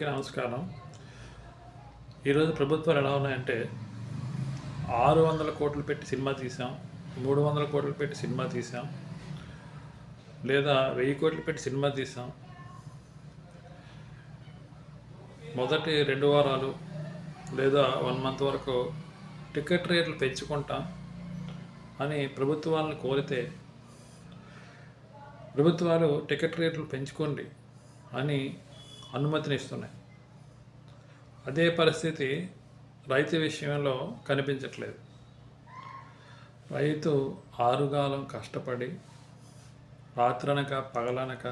అందరికీ నమస్కారం. ఈరోజు ప్రభుత్వాలు ఎలా ఉన్నాయంటే ఆరు వందల కోట్లు పెట్టి సినిమా తీసాం మూడు వందల కోట్లు పెట్టి సినిమా తీసాం లేదా వెయ్యి కోట్లు పెట్టి సినిమా తీసాం మొదటి రెండు వారాలు లేదా వన్ మంత్ వరకు టికెట్ రేట్లు పెంచుకుంటాం అని ప్రభుత్వాలను కోరితే ప్రభుత్వాలు టికెట్ రేట్లు పెంచుకోండి అని అనుమతిని ఇస్తున్నాయి. అదే పరిస్థితి రైతు విషయంలో కనిపించట్లేదు. రైతు ఆరుగాలం కష్టపడి రాత్రనక పగలనక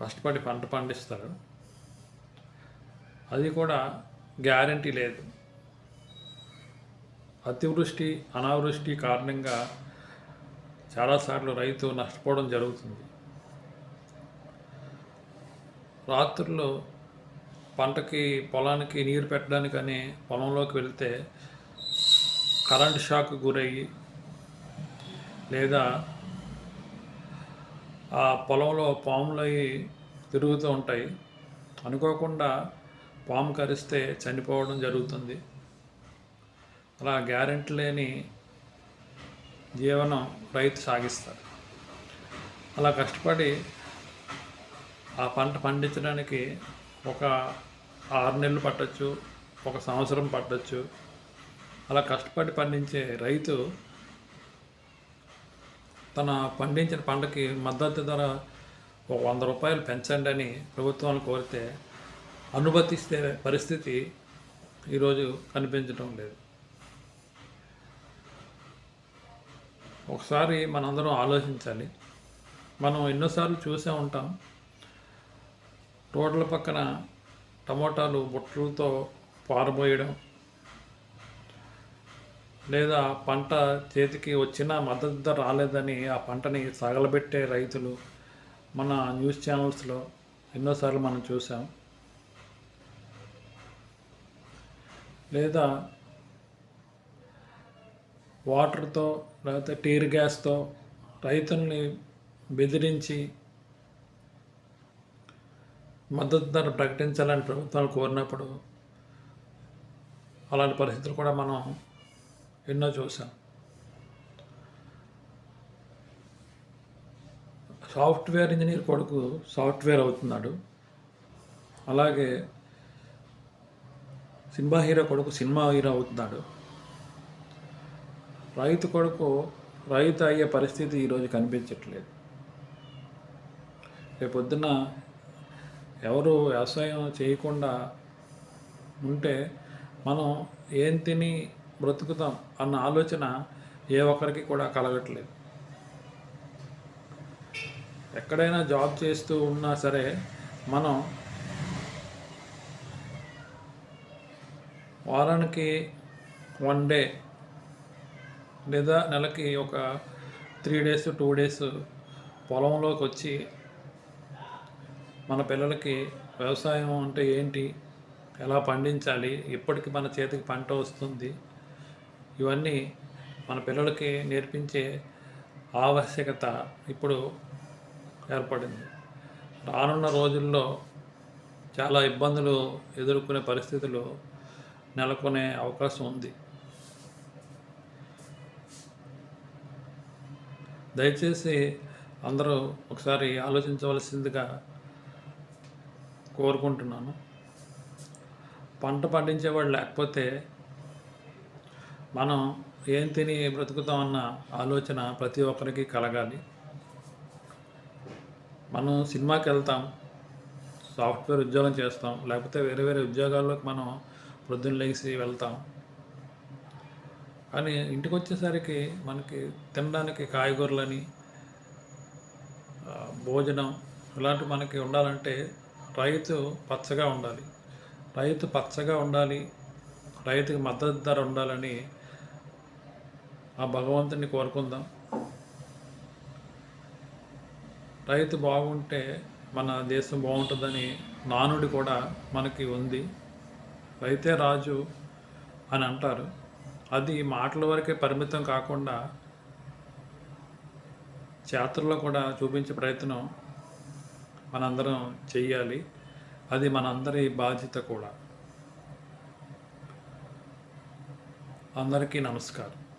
కష్టపడి పంట పండిస్తాడు. అది కూడా గ్యారంటీ లేదు. అతివృష్టి అనావృష్టి కారణంగా చాలాసార్లు రైతు నష్టపోవడం జరుగుతుంది. రాత్రుల్లో పంటకి పొలానికి నీరు పెట్టడానికని పొలంలోకి వెళ్తే కరెంట్ షాక్ గురయ్యి లేదా ఆ పొలంలో పాములు అవి తిరుగుతూ ఉంటాయి. అనుకోకుండా పాము కరిస్తే చనిపోవడం జరుగుతుంది. అలా గ్యారెంటీ లేని జీవనం రైతు సాగిస్తారు. అలా కష్టపడి ఆ పంట పండించడానికి ఒక ఆరు నెలలు పట్టచ్చు ఒక సంవత్సరం పట్టచ్చు. అలా కష్టపడి పండించే రైతు తన పండించిన పంటకి మద్దతు ధర ఒక వంద రూపాయలు పెంచండి అని ప్రభుత్వాన్ని కోరితే అనుమతిస్తే పరిస్థితి ఈరోజు కనిపించడం లేదు. ఒకసారి మనందరం ఆలోచించాలి. మనం ఎన్నోసార్లు చూసే ఉంటాం. రోడ్ల పక్కన టమోటాలు బుట్టలతో పారబోయడం లేదా పంట చేతికి వచ్చిన మద్దతు ధర రాలేదని ఆ పంటని సగలబెట్టే రైతులు మన న్యూస్ ఛానల్స్లో ఎన్నోసార్లు మనం చూసాం లేదా వాటర్తో లేకపోతే టీర్ గ్యాస్తో రైతుల్ని బెదిరించి మద్దతు ధర ప్రకటించాలని ప్రభుత్వాలు కోరినప్పుడు అలాంటి పరిస్థితులు కూడా మనం ఎన్నో చూసాం. సాఫ్ట్వేర్ ఇంజనీర్ కొడుకు సాఫ్ట్వేర్ అవుతున్నాడు. అలాగే సినిమా హీరో కొడుకు సినిమా హీరో అవుతున్నాడు. రైతు కొడుకు రైతు అయ్యే పరిస్థితి ఈరోజు కనిపించట్లేదు. రేపొద్దున ఎవరు వ్యవసాయం చేయకుండా ఉంటే మనం ఏం తిని బ్రతుకుతాం అన్న ఆలోచన ఏ ఒక్కరికి కూడా కలగట్లేదు. ఎక్కడైనా జాబ్ చేస్తూ ఉన్నా సరే మనం వారానికి వన్ డే లేదా నెలకి ఒక త్రీ డేస్ టూ డేస్ పొలంలోకి వచ్చి మన పిల్లలకి వ్యవసాయం అంటే ఏంటి? ఎలా పండించాలి? ఎప్పటికి మన చేతికి పంట వస్తుంది? ఇవన్నీ మన పిల్లలకి నేర్పించే ఆవశ్యకత ఇప్పుడు ఏర్పడింది. రానున్న రోజుల్లో చాలా ఇబ్బందులు ఎదుర్కొనే పరిస్థితులు నెలకొనే అవకాశం ఉంది. దయచేసి అందరూ ఒకసారి ఆలోచించవలసిందిగా కోరుకుంటున్నాను. పంట పండించేవాడు లేకపోతే మనం ఏం తిని బ్రతుకుతామన్న ఆలోచన ప్రతి ఒక్కరికి కలగాలి. మనం సినిమాకి వెళ్తాం సాఫ్ట్వేర్ ఉద్యోగం చేస్తాం లేకపోతే వేరే వేరే ఉద్యోగాల్లోకి మనం ప్రొద్దున లేచి వెళ్తాం. కానీ ఇంటికి వచ్చేసరికి మనకి తినడానికి కాయగూరలని భోజనం ఇలాంటివి మనకి ఉండాలంటే రైతు పచ్చగా ఉండాలి. రైతు పచ్చగా ఉండాలి రైతుకి మద్దతు ధర ఉండాలని ఆ భగవంతుని కోరుకుందాం. రైతు బాగుంటే మన దేశం బాగుంటుందని నానుడి కూడా మనకి ఉంది. రైతే రాజు అని అంటారు. అది మాటల వరకే పరిమితం కాకుండా చేతల్లో కూడా చూపించే ప్రయత్నం మనందరం చెయ్యాలి. అది మనందరి బాధ్యత కూడా. అందరికీ నమస్కారం.